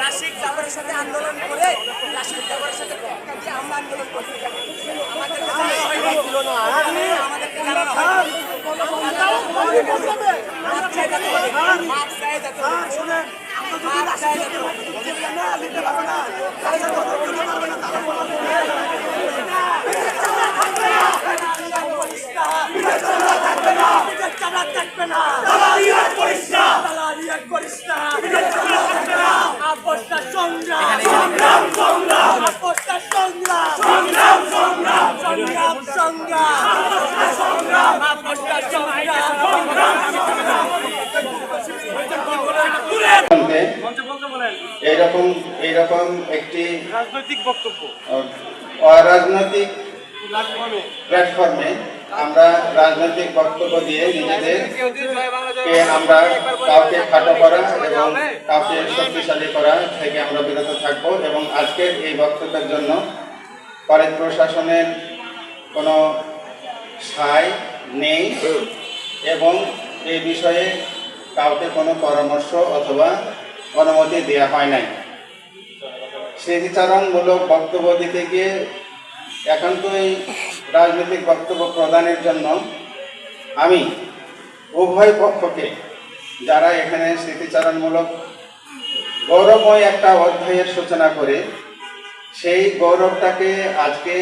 রাশিক জাপানের সাথে আন্দোলন করে রাশিক জাপানের সাথে এইরকম এইরকম একটি রাজনৈতিক বক্তব্য। আহ, অরাজনৈতিক প্ল্যাটফর্মে। আমরা রাজনৈতিক বক্তব্য দিয়ে নিজেদের কে আমরা কাউকে খাটো করা এবং কাউকে শক্তিশালী করা থেকে আমরা বিরত থাকব এবং আজকের এই বক্তব্যের জন্য কলেজ প্রশাসনের কোনো সায় নেই এবং এই বিষয়ে কাউকে কোনো পরামর্শ অথবা অনুমতি দেওয়া হয় নাই। স্মৃতিচারণমূলক বক্তব্য দিতে গিয়ে একান্তই রাজনৈতিক বক্তব্য প্রদানের জন্য আমি উভয় পক্ষকে যারা এখানে স্মৃতিচারণমূলক গৌরবময় একটা অধ্যায়ের সূচনা করে, সেই গৌরবটাকে আজকে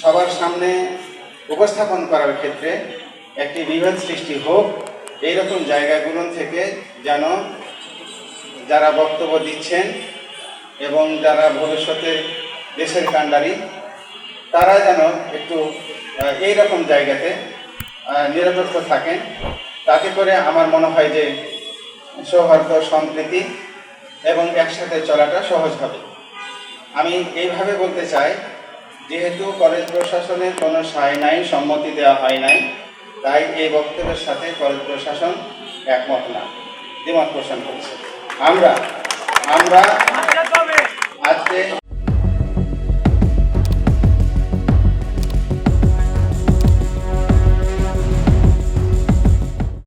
সবার সামনে উপস্থাপন করার ক্ষেত্রে একটি বিভেদ সৃষ্টি হোক, এইরকম জায়গাগুলো থেকে যেন যারা বক্তব্য দিচ্ছেন এবং যারা ভবিষ্যতে দেশের কাণ্ডারি তারা যেন একটু আহ, এইরকম জায়গাতে নিরপেক্ষ থাকেন। তাতে করে আমার মনে হয় যে সৌহার্দ্য সম্প্রীতি এবং একসাথে চলাটা সহজ হবে। আমি এইভাবে বলতে চাই যেহেতু কলেজ প্রশাসনের কোনো সায় নাই সম্মতি দেওয়া হয় নাই তাই এই বক্তব্যের সাথে কলেজ প্রশাসন একমত না। দ্বিমত পোষণ করছে। আমরা আমরা আজকে